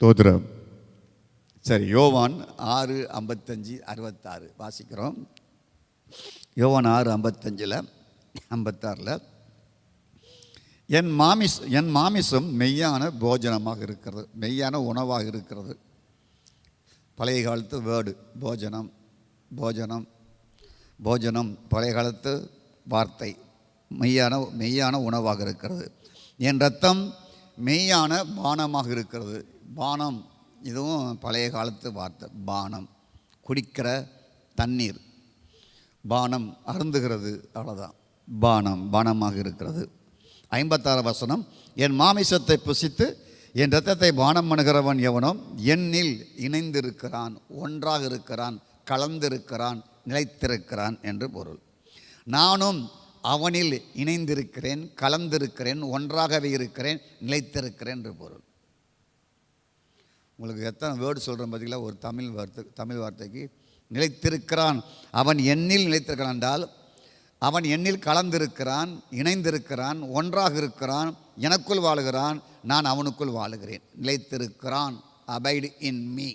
ஸ்தோத்திரம். சரி யோவான் ஆறு ஐம்பத்தஞ்சு அறுபத்தாறு வாசிக்கிறோம். யோவான் ஆறு ஐம்பத்தஞ்சில் ஐம்பத்தாறில் என் மாமிஸ் என் மாமிசம் மெய்யான போஜனமாக இருக்கிறது மெய்யான உணவாக இருக்கிறது. பழைய காலத்து வேர்டு போஜனம் போஜனம் போஜனம் பழைய காலத்து வார்த்தை மெய்யான மெய்யான உணவாக இருக்கிறது. என் ரத்தம் மெய்யான பானமாக இருக்கிறது. பானம் இதுவும் பழைய காலத்து வார்த்தை. பானம் குடிக்கிற தண்ணீர். பானம் அருந்துகிறது அவ்வளோதான் பானம் பானமாக இருக்கிறது. ஐம்பத்தாறு வசனம் என் மாமிசத்தை புசித்து என் ரத்தத்தை பானம் பண்ணுகிறவன் எவனோ என்னில் இணைந்திருக்கிறான் ஒன்றாக இருக்கிறான் கலந்திருக்கிறான் நிலைத்திருக்கிறான் என்று பொருள். நானும் அவனில் இணைந்திருக்கிறேன் கலந்திருக்கிறேன் ஒன்றாகவே இருக்கிறேன் நிலைத்திருக்கிறேன் என்று பொருள். உங்களுக்கு எத்தனை வேர்டு சொல்கிறேன் பார்த்தீங்களா ஒரு தமிழ் வார்த்தை தமிழ் வார்த்தைக்கு நிலைத்திருக்கிறான். அவன் எண்ணில் நிலைத்திருக்கிறான் என்றால் அவன் எண்ணில் கலந்திருக்கிறான் இணைந்திருக்கிறான் ஒன்றாக இருக்கிறான் எனக்குள் வாழுகிறான் நான் அவனுக்குள் வாழுகிறேன். நிலைத்திருக்கிறான் அபைடு இன் மீ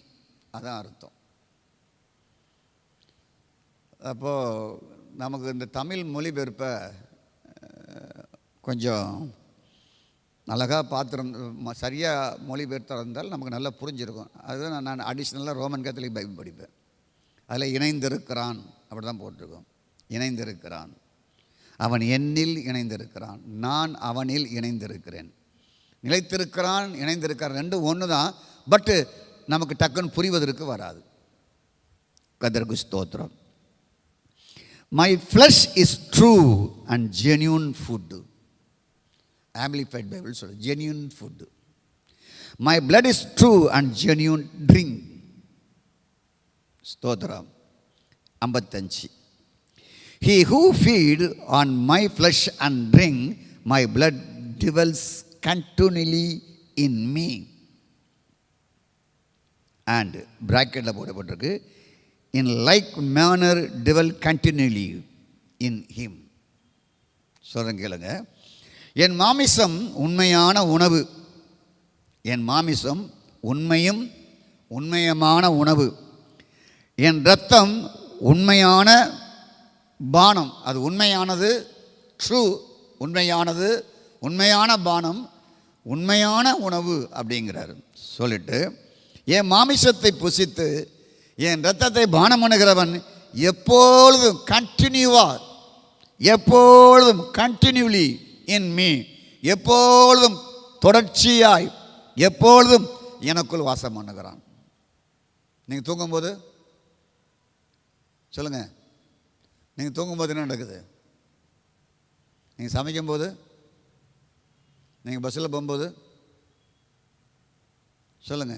அதான் அர்த்தம். அப்போது நமக்கு இந்த தமிழ் மொழிபெயர்ப்பை கொஞ்சம் அழகாக பாத்திரம் சரியாக மொழிபெயர்த்திருந்தால் நமக்கு நல்லா புரிஞ்சிருக்கும். அதுதான் நான் அடிஷ்னலாக ரோமன் கேத்தலிக் பைபிள் படிப்பேன். அதில் இணைந்திருக்கிறான் அப்படி தான் போட்டிருக்கோம். இணைந்திருக்கிறான். அவன் என்னில் இணைந்திருக்கிறான். நான் அவனில் இணைந்திருக்கிறேன். நிலைத்திருக்கிறான் இணைந்திருக்கிறான் ரெண்டும் ஒன்று தான் பட்டு நமக்கு டக்குன்னு புரிவதற்கு வராது. கதர்கு ஸ்தோத்திரம். My flesh is true and genuine food amplified Bible சொல்லு genuine food my blood is true and genuine drink ஸ்தோத்ரம் ஐம்பத்தஞ்சு. He who feed on my flesh and drink my blood dwells continuously in me and ப்ராக்கெட்டில் போடப்பட்டிருக்கு in like manner dwell continuously in him சொல்கிறேன் கேளுங்க. என் மாமிசம் உண்மையான உணவு. என் மாமிசம் உண்மையும் உண்மையமான உணவு. என் ரத்தம் உண்மையான பானம். அது உண்மையானது ட்ரூ உண்மையானது உண்மையான பானம் உண்மையான உணவு அப்படிங்கிறார். சொல்லிட்டு என் மாமிசத்தை புசித்து என் ரத்தத்தை பானம் பண்ணுகிறவன் எப்பொழுதும் கண்டினியூவாக எப்பொழுதும் கண்டினியூலி இன் மீ எப்பொழுதும் தொடர்ச்சியாய் எப்பொழுதும் எனக்குள் வாசம் பண்ணுகிறான். நீங்கள் தூங்கும்போது சொல்லுங்க. நீங்கள் தூங்கும்போது என்ன நடக்குது? நீங்கள் சமைக்கும்போது நீங்கள் பஸ்ஸில் போகும்போது சொல்லுங்க.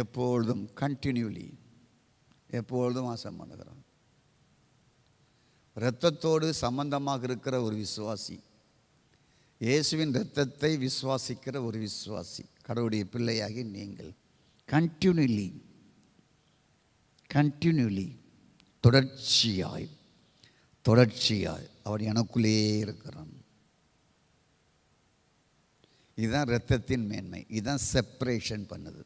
எப்பொழுதும் கண்டினியூலி எப்பொழுதும் வாசம் பண்ணுகிறான். இரத்தத்தோடு சம்பந்தமாக இருக்கிற ஒரு விசுவாசி. இயேசுவின் இரத்தத்தை விசுவாசிக்கிற ஒரு விசுவாசி. கடவுளுடைய பிள்ளையாகி நீங்கள். கண்டினியூலி கண்டினியூலி தொடர்ச்சியாய். தொடர்ச்சியாய். அவன் எனக்குள்ளே இருக்கிறான். இதுதான் இரத்தத்தின் மேன்மை. இதுதான் செப்பரேஷன் பண்ணுது.